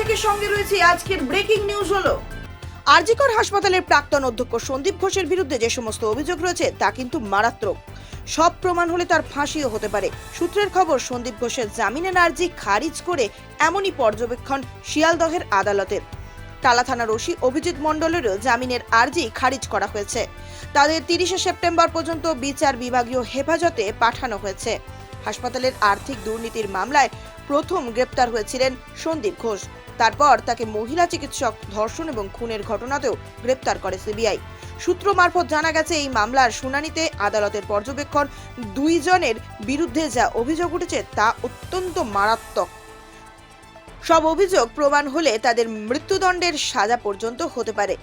আজকের breaking news হলো। আরজিকর হাসপাতালের প্রাক্তন অধ্যক্ষ সন্দীপ ঘোষের বিরুদ্ধে যে সমস্ত অভিযোগ রয়েছে, তা কিন্তু মারাত্মক। সব প্রমাণ হলে তার ফাঁসিও হতে পারে। সূত্রের খবর, সন্দীপ ঘোষের জামিনের আর্জি খারিজ করে এমনই পর্যবেক্ষণ শিয়ালদহের আদালতের। টালা থানার ওসি অভিজিৎ মণ্ডলেরও জামিনের আর্জি খারিজ করা হয়েছে। তাদের তিরিশে সেপ্টেম্বর পর্যন্ত বিচার বিভাগীয় হেফাজতে পাঠানো হয়েছে। হাসপাতালের আর্থিক দুর্নীতির মামলায় প্রথম গ্রেপ্তার হয়েছিলেন সন্দীপ ঘোষ। তারপর তাকে মহিলা চিকিৎসক ধর্ষণ এবং খুনের ঘটনাতেও গ্রেপ্তার করে সিবিআই। সূত্র মারফত জানা গেছে, এই মামলার শুনানিতে আদালতের পর্যবেক্ষণ দুইজনের বিরুদ্ধে যা অভিযোগ উঠেছে তা অত্যন্ত মারাত্মক। সব অভিযোগ প্রমাণ হলে তাদের মৃত্যুদণ্ডের সাজা পর্যন্ত হতে পারে।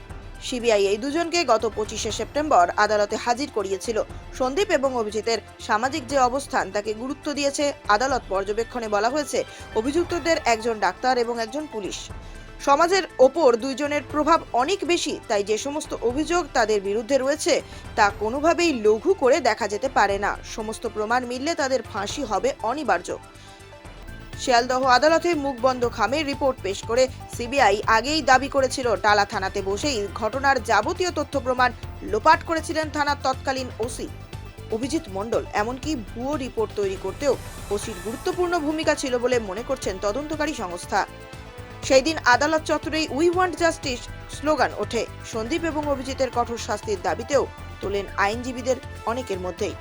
সিবিআই এই দুজনকে গত পঁচিশে সেপ্টেম্বর আদালতে হাজির করিয়েছিল। সন্দীপ এবং অভিজিতের সামাজিক যে অবস্থান, তাকে গুরুত্ব দিয়েছে আদালত পর্যবেক্ষণে বলা হয়েছে, অভিযুক্তদের একজন ডাক্তার এবং একজন পুলিশ। সমাজের ওপর দুইজনের প্রভাব অনেক বেশি, তাই যে সমস্ত অভিযোগ তাদের বিরুদ্ধে রয়েছে, তা কোনোভাবেই লঘু করে দেখা যেতে পারে না। সমস্ত প্রমাণ মিললে তাদের ফাঁসি হবে অনিবার্য। শিয়ালদহ আদালতে মুখ বন্ধ খামের রিপোর্ট পেশ করে সিবিআই। আগেই দাবি করেছিল, টালা থানাতে বসেই ঘটনার যাবতীয় তথ্য প্রমাণ লোপাট করেছিলেন থানার তৎকালীন ওসি অভিজিৎ মণ্ডল। এমনকি ভুয়ো রিপোর্ট তৈরি করতেও ওসির গুরুত্বপূর্ণ ভূমিকা ছিল বলে মনে করছেন তদন্তকারী সংস্থা। সেই দিন আদালত চত্বরেই উই ওয়ান্ট জাস্টিস স্লোগান ওঠে। সন্দীপ এবং অভিজিতের কঠোর শাস্তির দাবিতেও তোলেন আইনজীবীদের অনেকের মধ্যেই।